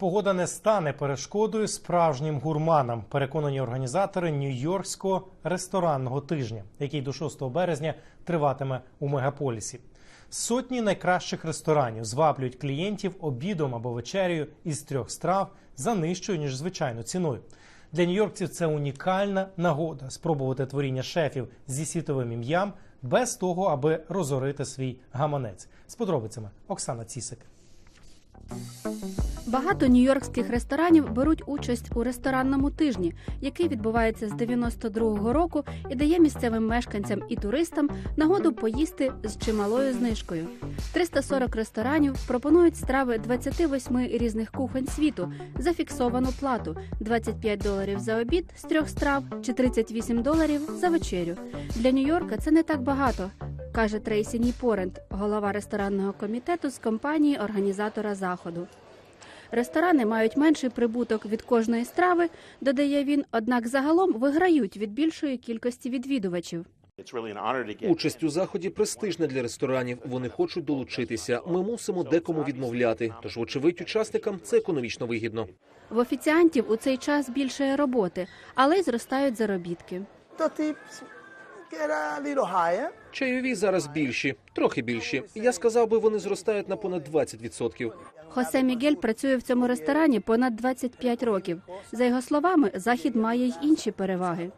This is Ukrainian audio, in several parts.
Погода не стане перешкодою справжнім гурманам, переконані організатори Нью-Йоркського ресторанного тижня, який до 6 березня триватиме у мегаполісі. Сотні найкращих ресторанів зваблюють клієнтів обідом або вечерею із трьох страв за нижчою ніж звичайну ціною. Для нью-йоркців це унікальна нагода спробувати творіння шефів зі світовим ім'ям без того, аби розорити свій гаманець. З подробицями Оксана Цісик. Багато нью-йоркських ресторанів беруть участь у ресторанному тижні, який відбувається з 92-го року і дає місцевим мешканцям і туристам нагоду поїсти з чималою знижкою. 340 ресторанів пропонують страви 28 різних кухонь світу за фіксовану плату 25 доларів за обід з трьох страв чи 38 доларів за вечерю. Для Нью-Йорка це не так багато. Каже Трейсі Ніпорент, голова ресторанного комітету з компанії організатора заходу. Ресторани мають менший прибуток від кожної страви, додає він, однак загалом виграють від більшої кількості відвідувачів. Участь у заході престижна для ресторанів. Вони хочуть долучитися. Ми мусимо декому відмовляти. Тож, вочевидь, учасникам це економічно вигідно. В офіціантів у цей час більше роботи, але й зростають заробітки. the tips Чайові зараз більші, трохи більші. Я сказав би, вони зростають на понад 20%. Хосе Мігель працює в цьому ресторані понад 25 років. За його словами, захід має й інші переваги.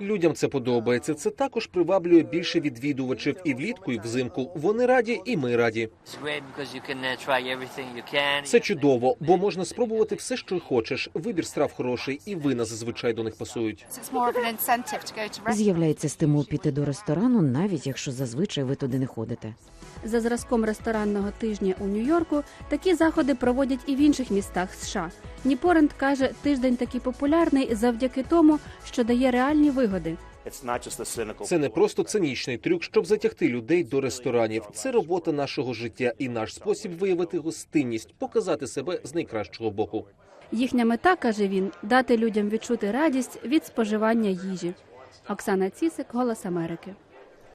Людям це подобається. Це також приваблює більше відвідувачів і влітку, і взимку. Вони раді, і ми раді. Uh. Це чудово, бо можна спробувати все, що хочеш. Вибір страв хороший, і вина зазвичай до них пасують. З'являється стимул піти до ресторану, навіть якщо зазвичай ви туди не ходите. За зразком ресторанного тижня у Нью-Йорку такі заходи проводять і в інших містах США. Ніпорент каже, тиждень такий популярний завдяки тому, що дає реальні вигоди. Це не просто цинічний трюк, щоб затягти людей до ресторанів. Це робота нашого життя і наш спосіб виявити гостинність, показати себе з найкращого боку. Їхня мета, каже він, дати людям відчути радість від споживання їжі. Оксана Цісик, Голос Америки.